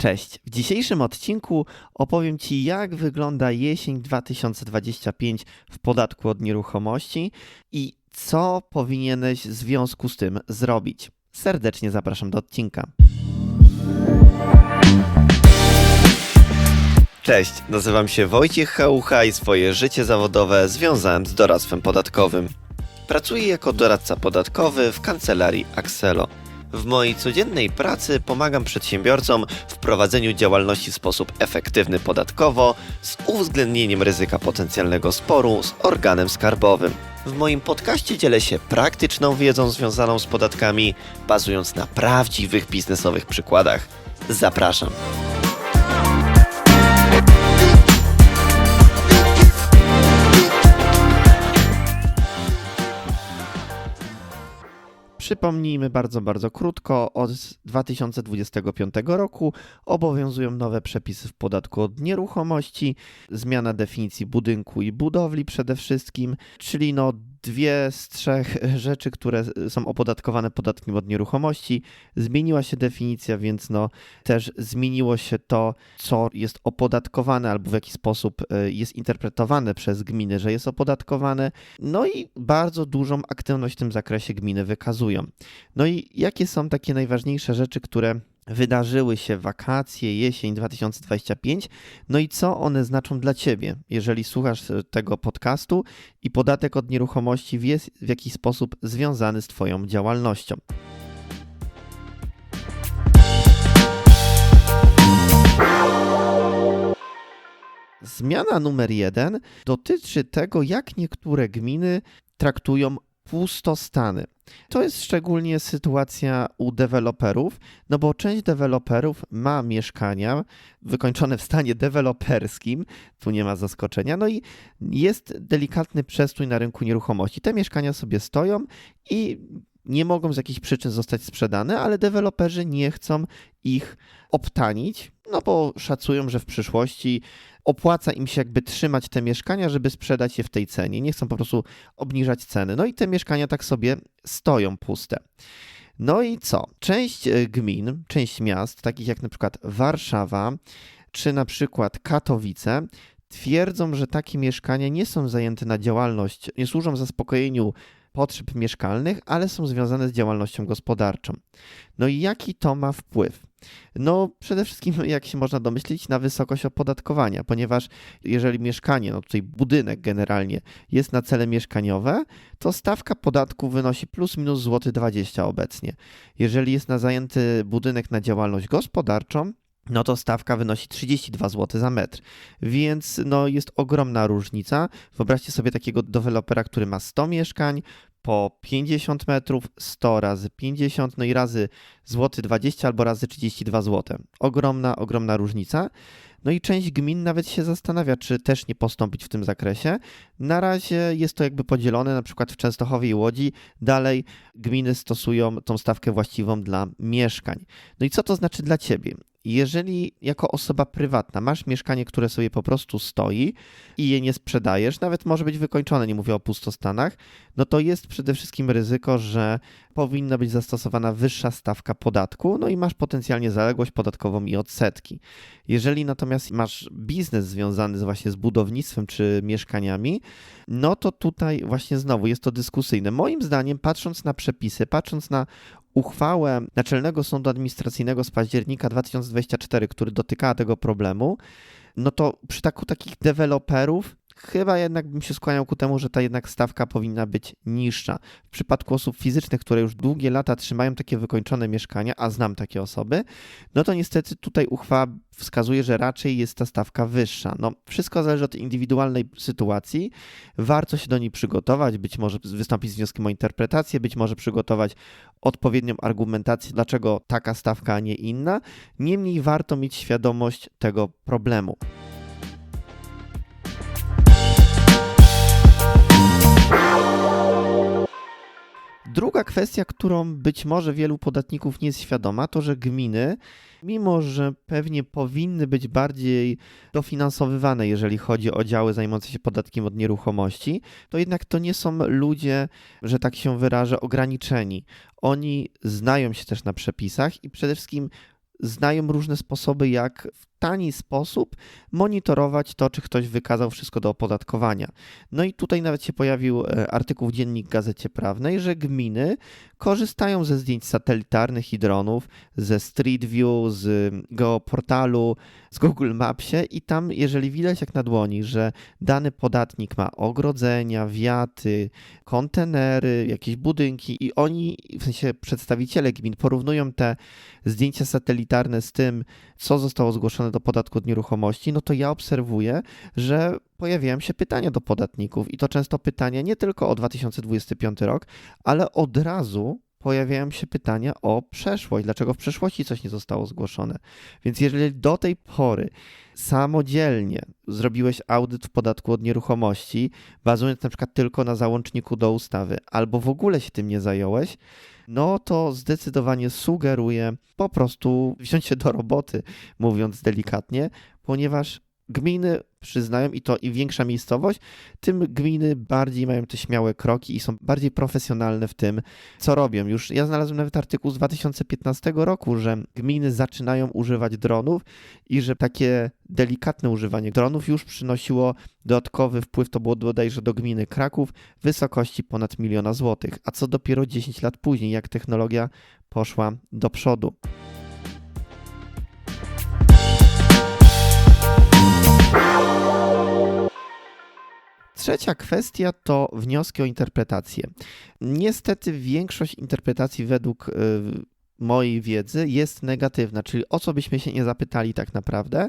Cześć. W dzisiejszym odcinku opowiem Ci, jak wygląda jesień 2025 w podatku od nieruchomości i co powinieneś w związku z tym zrobić. Serdecznie zapraszam do odcinka. Cześć, nazywam się Wojciech Chałucha i swoje życie zawodowe związałem z doradztwem podatkowym. Pracuję jako doradca podatkowy w kancelarii Axelo. W mojej codziennej pracy pomagam przedsiębiorcom w prowadzeniu działalności w sposób efektywny podatkowo z uwzględnieniem ryzyka potencjalnego sporu z organem skarbowym. W moim podcaście dzielę się praktyczną wiedzą związaną z podatkami, bazując na prawdziwych biznesowych przykładach. Zapraszam. Przypomnijmy bardzo, bardzo krótko, od 2025 roku obowiązują nowe przepisy w podatku od nieruchomości, zmiana definicji budynku i budowli przede wszystkim, czyli no dwie z trzech rzeczy, które są opodatkowane podatkiem od nieruchomości. Zmieniła się definicja, więc no też zmieniło się to, co jest opodatkowane albo w jaki sposób e, jest interpretowane przez gminy, że jest opodatkowane. No i bardzo dużą aktywność w tym zakresie gminy wykazują. No i jakie są takie najważniejsze rzeczy, które wydarzyły się wakacje, jesień 2025, no i co one znaczą dla Ciebie, jeżeli słuchasz tego podcastu i podatek od nieruchomości jest w jakiś sposób związany z Twoją działalnością. Zmiana numer jeden dotyczy tego, jak niektóre gminy traktują pustostany. To jest szczególnie sytuacja u deweloperów, no bo część deweloperów ma mieszkania wykończone w stanie deweloperskim, tu nie ma zaskoczenia, no i jest delikatny przestój na rynku nieruchomości. Te mieszkania sobie stoją i nie mogą z jakichś przyczyn zostać sprzedane, ale deweloperzy nie chcą ich obtanić, no bo szacują, że w przyszłości opłaca im się jakby trzymać te mieszkania, żeby sprzedać je w tej cenie. Nie chcą po prostu obniżać ceny. No i te mieszkania tak sobie stoją puste. No i co? Część e, gmin, część miast, takich jak na przykład Warszawa czy na przykład Katowice, twierdzą, że takie mieszkania nie są zajęte na działalność, nie służą zaspokojeniu potrzeb mieszkalnych, ale są związane z działalnością gospodarczą. No i jaki to ma wpływ? No, przede wszystkim, jak się można domyślić, na wysokość opodatkowania, ponieważ jeżeli mieszkanie, no tutaj budynek generalnie jest na cele mieszkaniowe, to stawka podatku wynosi plus minus złoty 20 obecnie. Jeżeli jest na zajęty budynek na działalność gospodarczą, no to stawka wynosi 32 zł za metr. Więc no, jest ogromna różnica. Wyobraźcie sobie takiego dewelopera, który ma 100 mieszkań, po 50 metrów, 100 razy 50, no i razy złoty 20 albo razy 32 zł. Ogromna, ogromna różnica. No i część gmin nawet się zastanawia, czy też nie postąpić w tym zakresie. Na razie jest to jakby podzielone, na przykład w Częstochowie i Łodzi. Dalej gminy stosują tą stawkę właściwą dla mieszkań. No i co to znaczy dla ciebie? Jeżeli jako osoba prywatna masz mieszkanie, które sobie po prostu stoi i je nie sprzedajesz, nawet może być wykończone, nie mówię o pustostanach, no to jest przede wszystkim ryzyko, że powinna być zastosowana wyższa stawka podatku, no i masz potencjalnie zaległość podatkową i odsetki. Jeżeli natomiast masz biznes związany z właśnie z budownictwem czy mieszkaniami, no to tutaj właśnie znowu jest to dyskusyjne. Moim zdaniem, patrząc na przepisy, patrząc na uchwałę Naczelnego Sądu Administracyjnego z października 2024, który dotykała tego problemu, no to przy przypadku takich deweloperów chyba jednak bym się skłaniał ku temu, że ta jednak stawka powinna być niższa. W przypadku osób fizycznych, które już długie lata trzymają takie wykończone mieszkania, a znam takie osoby, no to niestety tutaj uchwała wskazuje, że raczej jest ta stawka wyższa. No, wszystko zależy od indywidualnej sytuacji. Warto się do niej przygotować, być może wystąpić z wnioskiem o interpretację, być może przygotować odpowiednią argumentację, dlaczego taka stawka, a nie inna. Niemniej warto mieć świadomość tego problemu. Druga kwestia, którą być może wielu podatników nie jest świadoma, to że gminy, mimo że pewnie powinny być bardziej dofinansowywane, jeżeli chodzi o działy zajmujące się podatkiem od nieruchomości, to jednak to nie są ludzie, że tak się wyrażę, ograniczeni. Oni znają się też na przepisach i przede wszystkim znają różne sposoby, jak w tani sposób monitorować to, czy ktoś wykazał wszystko do opodatkowania. No i tutaj nawet się pojawił e, artykuł w Dziennik Gazecie Prawnej, że gminy korzystają ze zdjęć satelitarnych i dronów, ze Street View, z geoportalu, z Google Mapsie i tam, jeżeli widać jak na dłoni, że dany podatnik ma ogrodzenia, wiaty, kontenery, jakieś budynki i oni, w sensie przedstawiciele gmin, porównują te zdjęcia satelitarne z tym, co zostało zgłoszone do podatku od nieruchomości, no to ja obserwuję, że pojawiają się pytania do podatników i to często pytania nie tylko o 2025 rok, ale od razu pojawiają się pytania o przeszłość, dlaczego w przeszłości coś nie zostało zgłoszone. Więc jeżeli do tej pory samodzielnie zrobiłeś audyt w podatku od nieruchomości, bazując na przykład tylko na załączniku do ustawy, albo w ogóle się tym nie zająłeś, no to zdecydowanie sugeruję po prostu wziąć się do roboty, mówiąc delikatnie, ponieważ gminy przyznają i to im większa miejscowość, tym gminy bardziej mają te śmiałe kroki i są bardziej profesjonalne w tym, co robią. Już ja znalazłem nawet artykuł z 2015 roku, że gminy zaczynają używać dronów i że takie delikatne używanie dronów już przynosiło dodatkowy wpływ, to było bodajże do gminy Kraków, wysokości ponad miliona złotych. A co dopiero 10 lat później, jak technologia poszła do przodu. Trzecia kwestia to wnioski o interpretację. Niestety większość interpretacji według y, mojej wiedzy jest negatywna, czyli o co byśmy się nie zapytali tak naprawdę,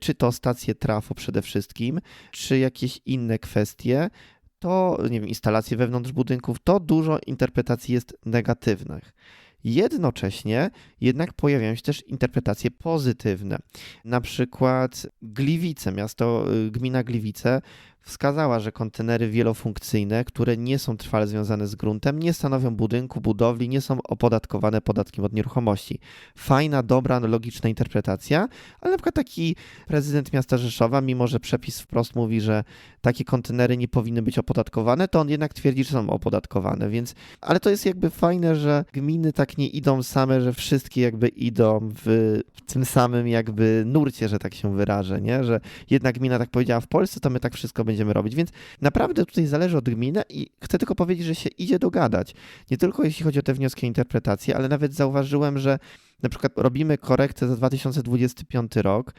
czy to stacje trafo przede wszystkim, czy jakieś inne kwestie, to nie wiem, instalacje wewnątrz budynków, to dużo interpretacji jest negatywnych. Jednocześnie jednak pojawiają się też interpretacje pozytywne. Na przykład Gliwice, miasto, y, gmina Gliwice wskazała, że kontenery wielofunkcyjne, które nie są trwale związane z gruntem, nie stanowią budynku, budowli, nie są opodatkowane podatkiem od nieruchomości. Fajna, dobra, logiczna interpretacja, ale na przykład taki prezydent miasta Rzeszowa, mimo że przepis wprost mówi, że takie kontenery nie powinny być opodatkowane, to on jednak twierdzi, że są opodatkowane, więc, ale to jest jakby fajne, że gminy tak nie idą same, że wszystkie jakby idą w, w tym samym jakby nurcie, że tak się wyrażę, nie? Że jedna gmina tak powiedziała w Polsce, to my tak wszystko będziemy robić. Więc naprawdę tutaj zależy od gminy i chcę tylko powiedzieć, że się idzie dogadać. Nie tylko jeśli chodzi o te wnioski o ale nawet zauważyłem, że na przykład robimy korektę za 2025 rok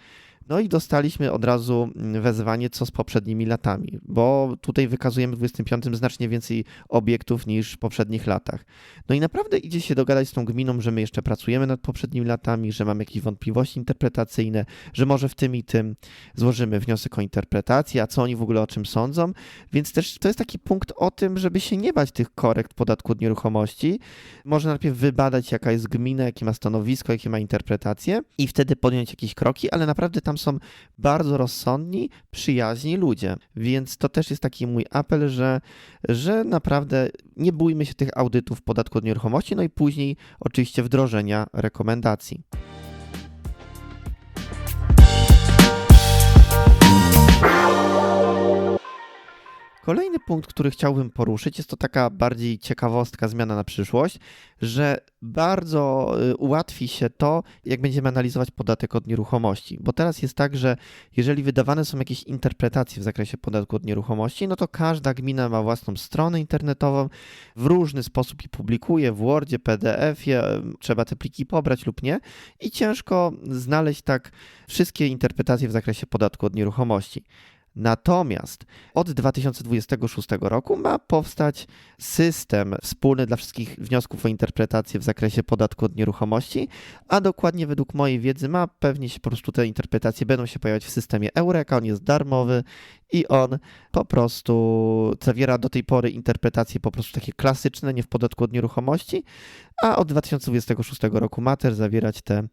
no i dostaliśmy od razu mm, wezwanie, co z poprzednimi latami, bo tutaj wykazujemy w 25 znacznie więcej obiektów niż w poprzednich latach. No i naprawdę idzie się dogadać z tą gminą, że my jeszcze pracujemy nad poprzednimi latami, że mamy jakieś wątpliwości interpretacyjne, że może w tym i tym złożymy wniosek o interpretację, a co oni w ogóle o czym sądzą. Więc też to jest taki punkt o tym, żeby się nie bać tych korekt podatku od nieruchomości. Można najpierw wybadać, jaka jest gmina, jakie ma stanowisko, jakie ma interpretacje i wtedy podjąć jakieś kroki, ale naprawdę tam tam są bardzo rozsądni, przyjaźni ludzie. Więc to też jest taki mój apel, że, że naprawdę nie bójmy się tych audytów podatku od nieruchomości, no i później oczywiście wdrożenia rekomendacji. Kolejny punkt, który chciałbym poruszyć, jest to taka bardziej ciekawostka, zmiana na przyszłość, że bardzo y, ułatwi się to, jak będziemy analizować podatek od nieruchomości. Bo teraz jest tak, że jeżeli wydawane są jakieś interpretacje w zakresie podatku od nieruchomości, no to każda gmina ma własną stronę internetową, w różny sposób je publikuje, w Wordzie, PDF-ie, trzeba te pliki pobrać lub nie i ciężko znaleźć tak wszystkie interpretacje w zakresie podatku od nieruchomości. Natomiast od 2026 roku ma powstać system wspólny dla wszystkich wniosków o interpretację w zakresie podatku od nieruchomości, a dokładnie według mojej wiedzy ma pewnie się po prostu te interpretacje będą się pojawiać w systemie Eureka, on jest darmowy i on po prostu zawiera do tej pory interpretacje po prostu takie klasyczne, nie w podatku od nieruchomości, a od 2026 roku ma też zawierać te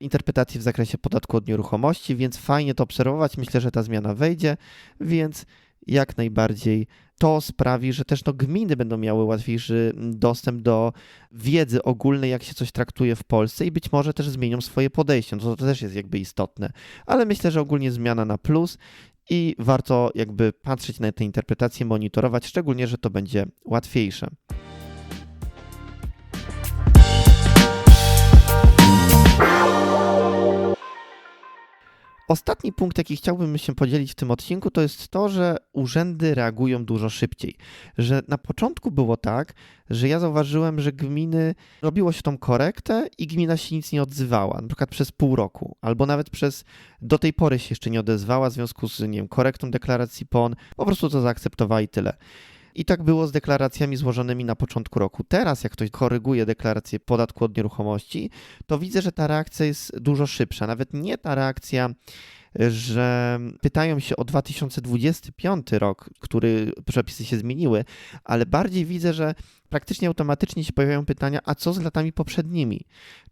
interpretacji w zakresie podatku od nieruchomości, więc fajnie to obserwować. Myślę, że ta zmiana wejdzie, więc jak najbardziej to sprawi, że też no, gminy będą miały łatwiejszy dostęp do wiedzy ogólnej, jak się coś traktuje w Polsce i być może też zmienią swoje podejście. No, to też jest jakby istotne. Ale myślę, że ogólnie zmiana na plus i warto jakby patrzeć na te interpretacje, monitorować, szczególnie, że to będzie łatwiejsze. Ostatni punkt, jaki chciałbym się podzielić w tym odcinku, to jest to, że urzędy reagują dużo szybciej. Że na początku było tak, że ja zauważyłem, że gminy robiło się tą korektę i gmina się nic nie odzywała, na przykład przez pół roku, albo nawet przez do tej pory się jeszcze nie odezwała w związku z nie wiem, korektą deklaracji PON, po prostu to zaakceptowała i tyle. I tak było z deklaracjami złożonymi na początku roku. Teraz, jak ktoś koryguje deklarację podatku od nieruchomości, to widzę, że ta reakcja jest dużo szybsza. Nawet nie ta reakcja, że pytają się o 2025 rok, który przepisy się zmieniły, ale bardziej widzę, że praktycznie automatycznie się pojawiają pytania, a co z latami poprzednimi?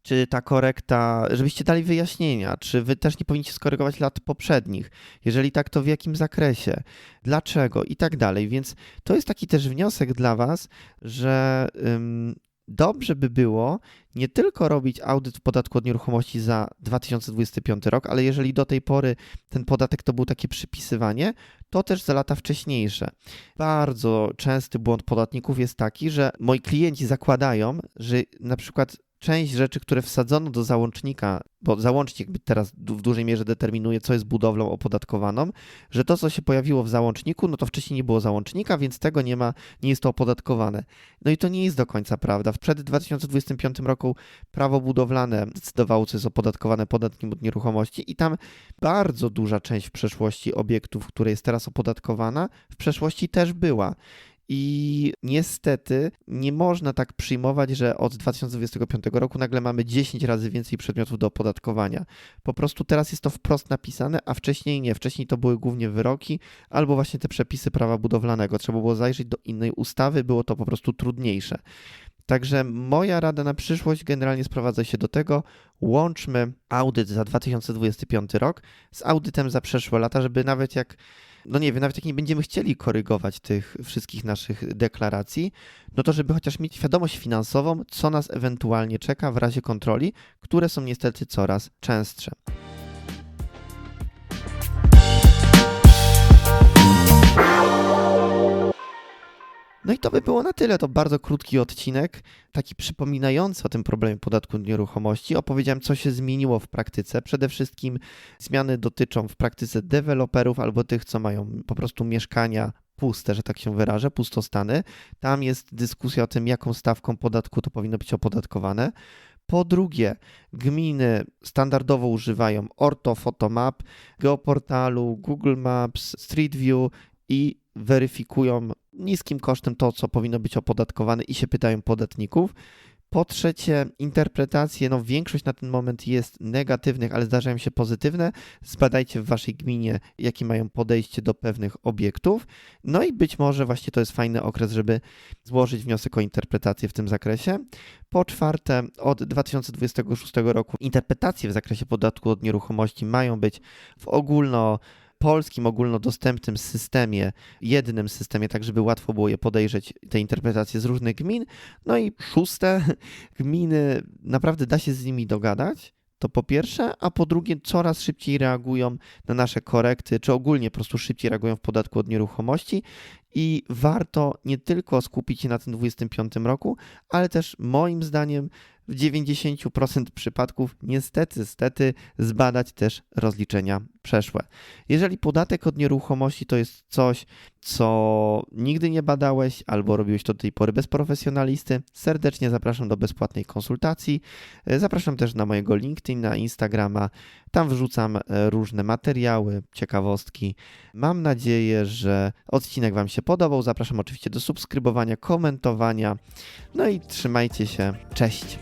Czy ta korekta, żebyście dali wyjaśnienia, czy wy też nie powinniście skorygować lat poprzednich? Jeżeli tak, to w jakim zakresie? Dlaczego? I tak dalej. Więc to jest taki też wniosek dla Was, że ym, dobrze by było nie tylko robić audyt w podatku od nieruchomości za 2025 rok, ale jeżeli do tej pory ten podatek to był takie przypisywanie, to też za lata wcześniejsze. Bardzo częsty błąd podatników jest taki, że moi klienci zakładają, że na przykład część rzeczy, które wsadzono do załącznika, bo załącznik teraz w dużej mierze determinuje, co jest budowlą opodatkowaną, że to, co się pojawiło w załączniku, no to wcześniej nie było załącznika, więc tego nie ma, nie jest to opodatkowane. No i to nie jest do końca prawda. Przed 2025 roku prawo budowlane decydowało, co jest opodatkowane podatkiem od nieruchomości i tam bardzo duża część w przeszłości obiektów, które jest teraz opodatkowana, w przeszłości też była. I niestety nie można tak przyjmować, że od 2025 roku nagle mamy 10 razy więcej przedmiotów do opodatkowania. Po prostu teraz jest to wprost napisane, a wcześniej nie. Wcześniej to były głównie wyroki albo właśnie te przepisy prawa budowlanego. Trzeba było zajrzeć do innej ustawy, było to po prostu trudniejsze. Także moja rada na przyszłość generalnie sprowadza się do tego, łączmy audyt za 2025 rok z audytem za przeszłe lata, żeby nawet jak no nie wiem, nawet jak nie będziemy chcieli korygować tych wszystkich naszych deklaracji, no to żeby chociaż mieć świadomość finansową, co nas ewentualnie czeka w razie kontroli, które są niestety coraz częstsze. No i to by było na tyle. To bardzo krótki odcinek, taki przypominający o tym problemie podatku od nieruchomości. Opowiedziałem, co się zmieniło w praktyce. Przede wszystkim zmiany dotyczą w praktyce deweloperów albo tych, co mają po prostu mieszkania puste, że tak się wyrażę, pustostany. Tam jest dyskusja o tym, jaką stawką podatku to powinno być opodatkowane. Po drugie, gminy standardowo używają Orto, Photomap, Geoportalu, Google Maps, Street View i weryfikują niskim kosztem to, co powinno być opodatkowane i się pytają podatników. Po trzecie, interpretacje, no większość na ten moment jest negatywnych, ale zdarzają się pozytywne. Zbadajcie w waszej gminie, jakie mają podejście do pewnych obiektów. No i być może właśnie to jest fajny okres, żeby złożyć wniosek o interpretację w tym zakresie. Po czwarte, od 2026 roku interpretacje w zakresie podatku od nieruchomości mają być w ogólno polskim ogólnodostępnym systemie, jednym systemie, tak żeby łatwo było je podejrzeć, te interpretacje z różnych gmin. No i szóste, gminy naprawdę da się z nimi dogadać. To po pierwsze, a po drugie, coraz szybciej reagują na nasze korekty, czy ogólnie po prostu szybciej reagują w podatku od nieruchomości. I warto nie tylko skupić się na tym 25 roku, ale też moim zdaniem w 90% przypadków niestety, stety zbadać też rozliczenia przeszłe. Jeżeli podatek od nieruchomości to jest coś, co nigdy nie badałeś albo robiłeś to do tej pory bez profesjonalisty, serdecznie zapraszam do bezpłatnej konsultacji. Zapraszam też na mojego LinkedIn, na Instagrama. Tam wrzucam e, różne materiały, ciekawostki. Mam nadzieję, że odcinek Wam się podobał. Zapraszam oczywiście do subskrybowania, komentowania. No i trzymajcie się. Cześć.